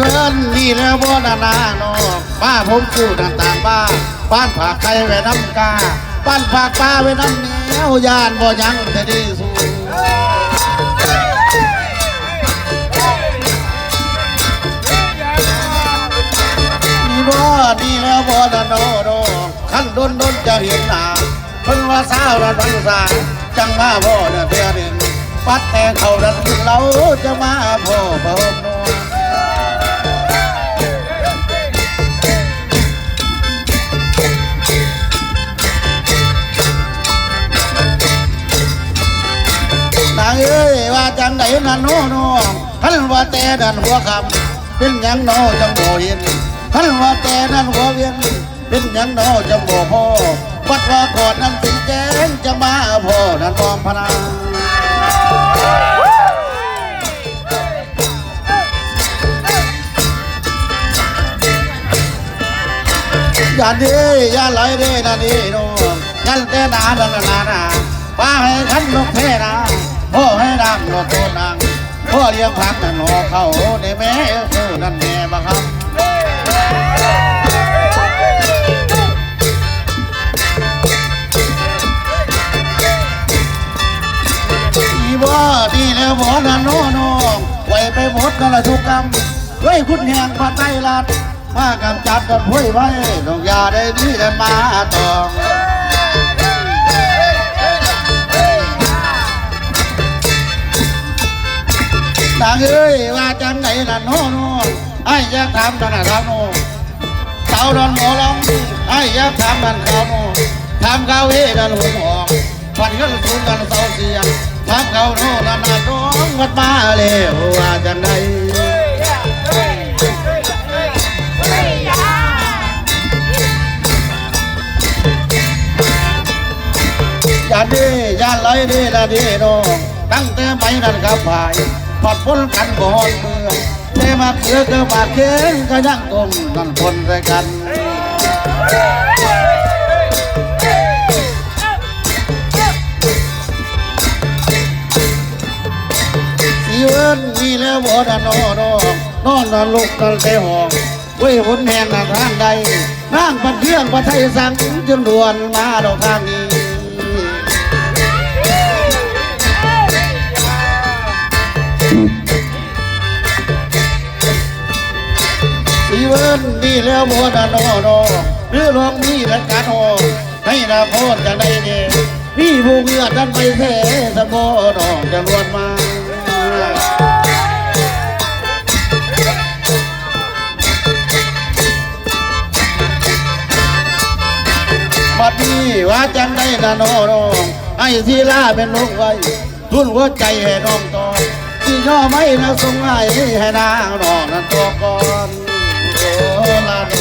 เวินนี่แล้วบ่นานาโนป้าผมกู้ต่างต่างบ้านบ้านผากไก่ไว้น้ำกาบ้านผากปลาไว้น้ำแนวยานบ่ยังจะดีสู้นี่บ่นี่แล้วบ่นาโนโนขั้นดนดนจะเห็นหน้าเพิ่นว่าสาวนั้นพันษาจังมาพ่อเนี่ยเพียดินปัดแต่เขาดันเราจะมาพ่อบ่ จังไหนนั่นโน่โน่ท่านว่าแต่นั่นหัวคำเป็นยังโน่จังบ่เห็นท่านว่าแต่นั่นหัวเวียนเป็นยังโน่จังบ่พ่อวัดว่าก่อนนั้นสิแจ้งจะมาพ่อนั่นมอมพนาอย่าดีอย่าไหลด้นะนี่โน่ยันแต่นาดันนานาป้าให้ขันนกเทนา พ่อให้นางนกโตนางพ่อเลี้ยงพักนั่นหอเข้าในแม่สู้นั่นแม่บังคับอีบ่ดีแล้วบ่นะโนโนไว้ไปหมดนั่นละทุกกรรมไว้คุณแห่งพระไตรลัดมากำจัดกันห้วยไว้ต้องยาได้ดีได้มาตอง เอ้ยว่าจังไหนน่ะโนโนไอ้อยากถามจังน่ะถามโน่สาวดอนหมอลองไอ้อยากถามมันเขาโน่ถามเขาเฮ้ดันหัวหอกฟันกันสูงกันเสาเสียงถามเขาโนนานาน้องวัดมาเลยว่าจังไหนย่าดีย่าไหลดีละดีน้องตั้งแต่ไม่นั่นกับผาย พอดพ้นกันบ่อดเมืองแต่มาเคือก็มาเค้งก็ยังกลมนั่นคนด้วยกันสีเวินมีแล้วบ่ดานอนอนนอนนอนลุกนอนเตะห้องเว้ยหนแหงนั่นทางใดนั่งปันเครื่องปันไทยสังจนด่วนมาดอกทางนี้ ดีแล้วบัวดานอนอหรือลองมีรักการโอให้นาพดจะได้เดพี่ผู้เงือดันไปแท้สะโบดอกจะรวนมาบัดนี้ว่าจังได้นะน้องไอ้ที่ล่าเป็นลูกไว้ทุนหัวใจให้น้องตอนที่ย่อไม่นะสงให้ให้นางน้องนั้นตัวก่อน Lord